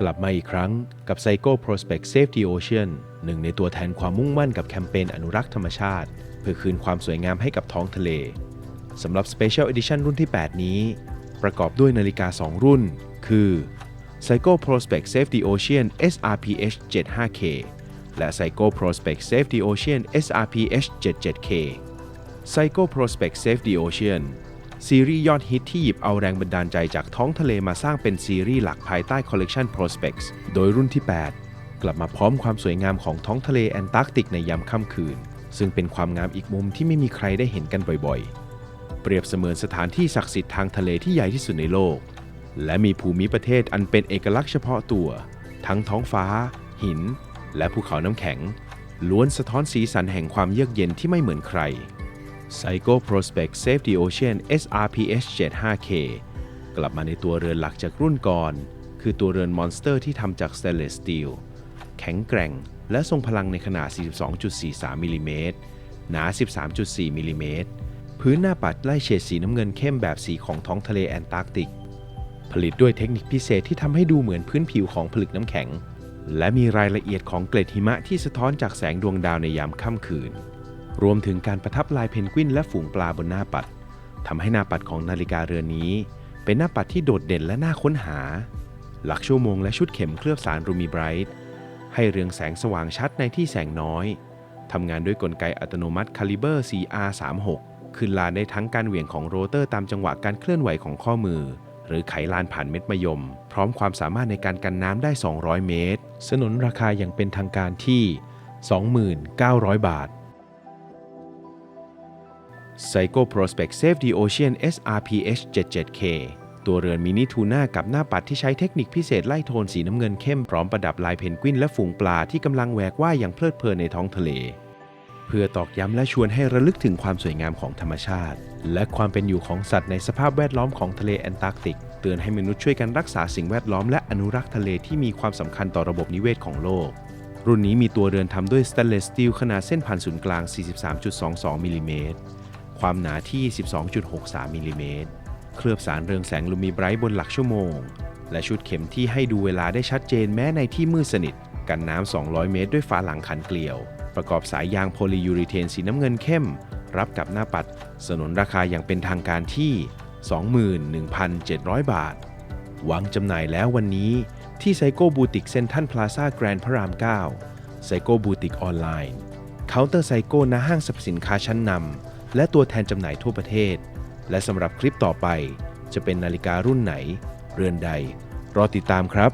กลับมาอีกครั้งกับ Psycho Prospect Save the Ocean หนึ่งในตัวแทนความมุ่งมั่นกับแคมเปญอนุรักษ์ธรรมชาติ เพื่อคืนความสวยงามให้กับท้องทะเลสำหรับ Special Edition รุ่นที่ 8 นี้ ประกอบด้วยนาฬิกา 2 รุ่น คือ Psycho Prospect Save the Ocean SRPH 75K และ Psycho Prospect Save the Ocean SRPH 77K Psycho Prospect Save the Ocean ซีรีส์ยอดฮิตที่หยิบเอาแรงบันดาลใจจากท้องทะเลมาสร้างเป็นซีรีส์หลักภายใต้คอลเลกชัน Prospects โดยรุ่นที่ 8 กลับมาพร้อมความสวยงามของท้องทะเลแอนตาร์กติกในยามค่ำคืน ซึ่งเป็นความงามอีกมุมที่ไม่มีใครได้เห็นกันบ่อยๆ เปรียบเสมือนสถานที่ศักดิ์สิทธิ์ทางทะเลที่ใหญ่ที่สุดในโลก และมีภูมิประเทศอันเป็นเอกลักษณ์เฉพาะตัว ทั้งท้องฟ้า หิน และภูเขาน้ำแข็ง ล้วนสะท้อนสีสันแห่งความเยือกเย็นที่ไม่เหมือนใคร Psycho Prospect Save the Ocean SRPH 75K กลับมาในตัวเรือนหลักจากรุ่นก่อน คือตัวเรือนมอนสเตอร์ที่ทำจากสเตนเลสสตีลแข็งแกร่ง และทรงพลังในขนาด 42.43มิลลิเมตรหนา 13.4มิลลิเมตรพื้นหน้าปัดไล่เฉดสีน้ำเงินเข้มแบบสีของท้องทะเลแอนตาร์กติก ผลิตด้วยเทคนิคพิเศษที่ทำให้ดูเหมือนพื้นผิวของผลึกน้ำแข็ง และมีรายละเอียดของเกล็ดหิมะที่สะท้อนจากแสงดวงดาวในยามค่ำคืน รวมถึงการประทับลายเพนกวินและฝูงปลาบนหน้าปัดทำให้หน้าปัดของนาฬิกาเรือนนี้ เป็นหน้าปัดที่โดดเด่นและน่าค้นหา หลักชั่วโมงและชุดเข็มเคลือบสารรูมีไบรท์ให้เรืองแสงสว่างชัดในที่แสงน้อยทำงานด้วยกลไกอัตโนมัติ Caliber CR36 ขึ้นลานได้ทั้งการเหวี่ยงของโรเตอร์ตามจังหวะการเคลื่อนไหวของข้อมือ หรือไขลานผ่านเม็ดมะยม พร้อมความสามารถในการกันน้ำได้ 200 เมตร สนนราคาอย่างเป็นทางการที่ 29,000 บาท Psycho Prospect Save the Ocean SRPH 77K ตัวเรือนมินิทูน่ากับหน้าปัดที่ใช้เทคนิคพิเศษไล่โทนสีน้ำเงินเข้มพร้อมประดับลายเพนกวินและฝูงปลาที่กำลังแหวกว่ายอย่างเพลิดเพลินในท้องทะเล เพื่อตอกย้ำและชวนให้ระลึกถึงความสวยงามของธรรมชาติ และความเป็นอยู่ของสัตว์ในสภาพแวดล้อมของทะเลแอนตาร์กติก เตือนให้มนุษย์ช่วยกันรักษาสิ่งแวดล้อมและอนุรักษ์ทะเลที่มีความสำคัญต่อระบบนิเวศของโลกรุ่นนี้มีตัวเรือนทำด้วยสแตนเลสสตีลขนาดเส้นผ่านศูนย์กลาง 43.22มิลลิเมตร ความหนาที่ 12.63 มิลลิเมตร เคลือบสารเรืองแสงลูมิไบรท์บนหลักชั่วโมง และชุดเข็มที่ให้ดูเวลาได้ชัดเจนแม้ในที่มืดสนิท กันน้ำ 200 เมตร ด้วยฝาหลังขันเกลียว ประกอบสายยางโพลียูริเทนสีน้ำเงินเข้ม รับกับหน้าปัด สนนราคาอย่างเป็นทางการที่ 21,700 บาท วางจำหน่ายแล้ววันนี้ที่ไซโก้บูติกเซ็นทันพลาซ่าแกรนด์พระราม 9 ไซโก้บูติกออนไลน์เคาน์เตอร์ไซโก้ณห้างสรรพสินค้าชั้นนำ และตัวแทนจำหน่ายทั่วประเทศ และสำหรับคลิปต่อไปจะเป็นนาฬิการุ่นไหน เรือนใด รอติดตามครับ